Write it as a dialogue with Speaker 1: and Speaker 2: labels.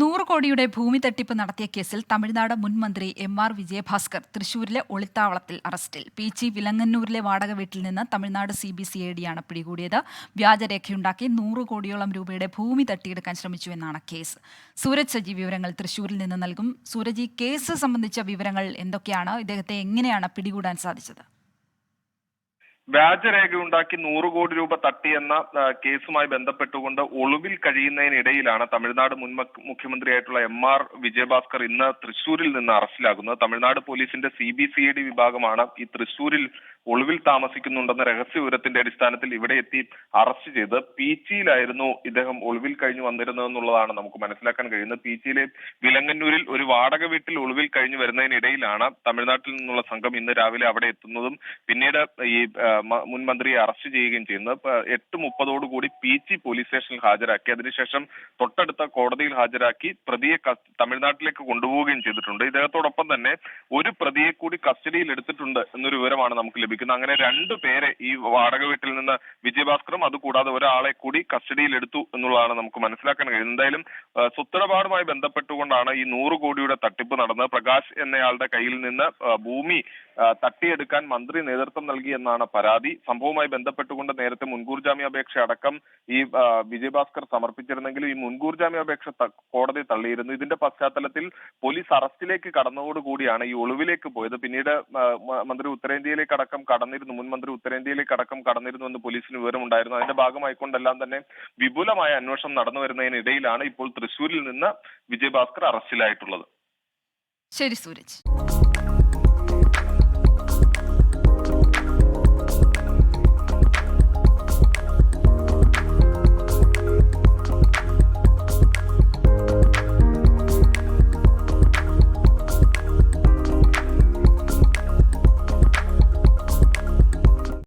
Speaker 1: നൂറ് കോടിയുടെ ഭൂമി തട്ടിപ്പ് നടത്തിയ കേസിൽ തമിഴ്നാട് മുൻ മന്ത്രി എം ആർ വിജയഭാസ്കർ തൃശൂരിലെ ഒളിത്താവളത്തിൽ അറസ്റ്റിൽ. പി ചി വിലങ്ങന്നൂരിലെ വാടക വീട്ടിൽ നിന്ന് Tamil Nadu C B C I ഡിയാണ് പിടികൂടിയത്. വ്യാജരേഖയുണ്ടാക്കി നൂറ് കോടിയോളം രൂപയുടെ ഭൂമി തട്ടിയെടുക്കാൻ ശ്രമിച്ചു എന്നാണ് കേസ്. സൂരജ് സജി വിവരങ്ങൾ തൃശൂരിൽ നിന്ന് നൽകും. സൂരജ് ഈ കേസ് സംബന്ധിച്ച വിവരങ്ങൾ എന്തൊക്കെയാണ്? ഇദ്ദേഹത്തെ എങ്ങനെയാണ് പിടികൂടാൻ സാധിച്ചത്?
Speaker 2: വ്യാജരേഖയുണ്ടാക്കി നൂറ് കോടി രൂപ തട്ടിയെന്ന കേസുമായി ബന്ധപ്പെട്ടുകൊണ്ട് ഒളിവിൽ കഴിയുന്നതിനിടയിലാണ് തമിഴ്നാട് മുൻ മുഖ്യമന്ത്രിയായിട്ടുള്ള എം ആർ വിജയഭാസ്കർ ഇന്ന് തൃശൂരിൽ നിന്ന് അറസ്റ്റിലാകുന്നത്. തമിഴ്നാട് പോലീസിന്റെ സി ബി സി ഡി വിഭാഗമാണ് ഈ തൃശൂരിൽ ഒളിവിൽ താമസിക്കുന്നുണ്ടെന്ന രഹസ്യ വിവരത്തിന്റെ അടിസ്ഥാനത്തിൽ ഇവിടെ എത്തി അറസ്റ്റ് ചെയ്ത് പീച്ചിയിലായിരുന്നു ഇദ്ദേഹം ഒളിവിൽ കഴിഞ്ഞു വന്നിരുന്നതെന്നുള്ളതാണ് നമുക്ക് മനസ്സിലാക്കാൻ കഴിയുന്നത്. പീച്ചിയിലെ വിലങ്ങന്നൂരിൽ ഒരു വാടക വീട്ടിൽ ഒളിവിൽ കഴിഞ്ഞു വരുന്നതിനിടയിലാണ് തമിഴ്നാട്ടിൽ നിന്നുള്ള സംഘം ഇന്ന് രാവിലെ അവിടെ എത്തുന്നതും പിന്നീട് ഈ മുൻ മന്ത്രിയെ അറസ്റ്റ് ചെയ്യുകയും ചെയ്യുന്നത് എട്ട് മുപ്പതോടു കൂടി പീച്ചി പോലീസ് സ്റ്റേഷനിൽ ഹാജരാക്കി. അതിനുശേഷം തൊട്ടടുത്ത കോടതിയിൽ ഹാജരാക്കി പ്രതിയെ തമിഴ്നാട്ടിലേക്ക് കൊണ്ടുപോവുകയും ചെയ്തിട്ടുണ്ട്. ഇദ്ദേഹത്തോടൊപ്പം തന്നെ ഒരു പ്രതിയെ കൂടി കസ്റ്റഡിയിൽ എടുത്തിട്ടുണ്ട് എന്നൊരു വിവരമാണ് നമുക്ക് ലഭിക്കുന്നത്. അങ്ങനെ രണ്ടു പേരെ ഈ വാടക വീട്ടിൽ നിന്ന് വിജയഭാസ്കറും അതുകൂടാതെ ഒരാളെ കൂടി കസ്റ്റഡിയിൽ എടുത്തു എന്നുള്ളതാണ് നമുക്ക് മനസ്സിലാക്കാൻ കഴിയുന്നത്. എന്തായാലും സ്വത്തിടപാടുമായി ബന്ധപ്പെട്ടുകൊണ്ടാണ് ഈ നൂറ് കോടിയുടെ തട്ടിപ്പ് നടന്നത്. പ്രകാശ് എന്നയാളുടെ കയ്യിൽ നിന്ന് ഭൂമി തട്ടിയെടുക്കാൻ മന്ത്രി നേതൃത്വം നൽകി എന്നാണ് പരാതി സംഭവവുമായി ബന്ധപ്പെട്ടുകൊണ്ട് നേരത്തെ മുൻകൂർ ജാമ്യാപേക്ഷ അടക്കം ഈ വിജയഭാസ്കർ സമർപ്പിച്ചിരുന്നെങ്കിലും ഈ മുൻകൂർ ജാമ്യാപേക്ഷ കോടതി തള്ളിയിരുന്നു. ഇതിന്റെ പശ്ചാത്തലത്തിൽ പോലീസ് അറസ്റ്റിലേക്ക് കടന്നതോടുകൂടിയാണ് ഈ ഒളിവിലേക്ക് പോയത്. പിന്നീട് മന്ത്രി ഉത്തരേന്ത്യയിലേക്ക് അടക്കം കടന്നിരുന്നു. മുൻ മന്ത്രി ഉത്തരേന്ത്യയിലേക്ക് അടക്കം കടന്നിരുന്നു എന്ന് പോലീസിന് വിവരമുണ്ടായിരുന്നു. അതിന്റെ ഭാഗമായിക്കൊണ്ടെല്ലാം തന്നെ വിപുലമായ അന്വേഷണം നടന്നു വരുന്നതിനിടയിലാണ് ഇപ്പോൾ തൃശൂരിൽ നിന്ന് വിജയഭാസ്കർ അറസ്റ്റിലായിട്ടുള്ളത്.
Speaker 1: ശരി സൂരജ്.